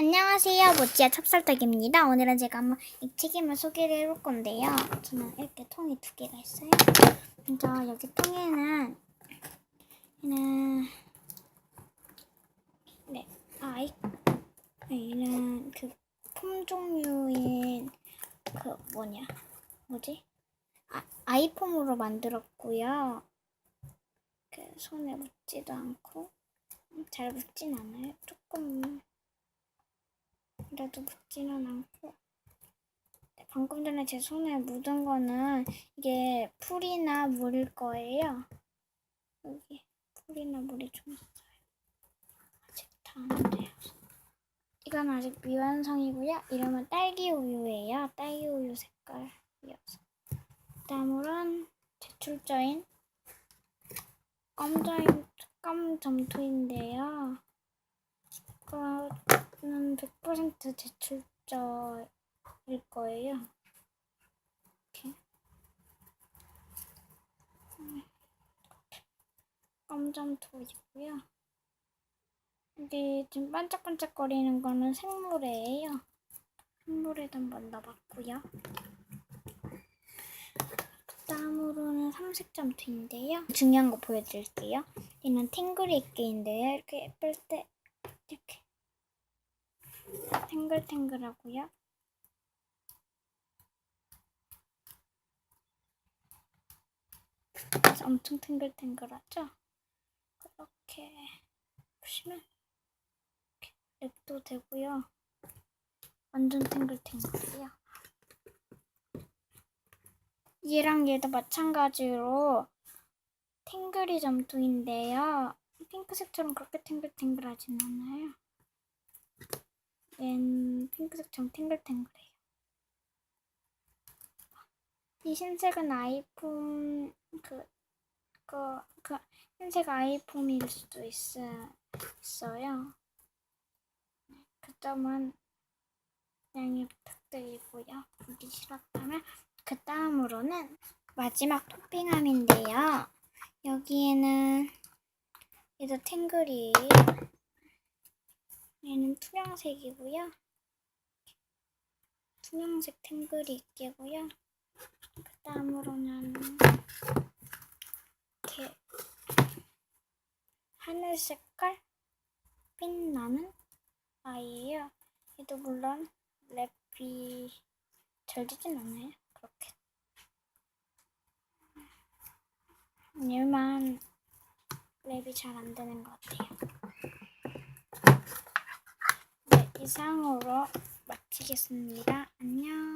안녕하세요. 모찌야 찹쌀떡입니다. 오늘은 제가 한번 이 튀김을 소개를 해볼 건데요. 저는 이렇게 통이 두 개가 있어요. 먼저 여기 통에는 얘는 네 아이 네, 얘는 그 폼 종류인 그 뭐냐 뭐지 아, 아이폼으로 만들었고요. 그 손에 묻지도 않고 잘 묻진 않아요. 조금 그래도 묻지는 않고 네, 방금 전에 제 손에 묻은 거는 이게 풀이나 물일 거예요. 여기 풀이나 물이 좀 있어요. 아직 다 안 돼요. 이건 아직 미완성이고요. 이름은 딸기 우유예요. 딸기 우유 색깔이어서. 다음으로는 제출자인 껌점, 껌 점토인데요. 이거는 100% 제출자일 거예요. 이렇게. 음, 껌 점토이고요. 여기 지금 반짝반짝거리는 거는 생물이에요. 생물에도 한번 넣어봤고요. 다음으로는 삼색 점토인데요. 중요한 거 보여드릴게요. 얘는 탱글이 있게인데요. 이렇게 예쁠 때 이렇게 탱글탱글하고요. 엄청 탱글탱글하죠? 그렇게 보시면 이렇게 랩도 되고요. 완전 탱글탱글해요. 얘랑 얘도 마찬가지로 탱글이 점토인데요. 핑크색처럼 그렇게 탱글탱글하진 않아요. 핑크색처럼 탱글탱글해요. 이 흰색은 아이폰 그, 그, 그 흰색 아이폰일 수도 있어, 있어요. 그 점은 양해 부탁드리고요. 보기 싫었다면 그 다음으로는 마지막 토핑함인데요. 여기에는 얘도 탱글이에요. 얘는 투명색이고요. 투명색 탱글이 있게고요. 그 다음으로는 이렇게 하늘 색깔 빛나는 아이예요. 얘도 물론 랩이 잘 되진 않아요. 그렇게. 얘만 랩이 잘 안 되는 것 같아요. 네, 이상으로 마치겠습니다. 안녕.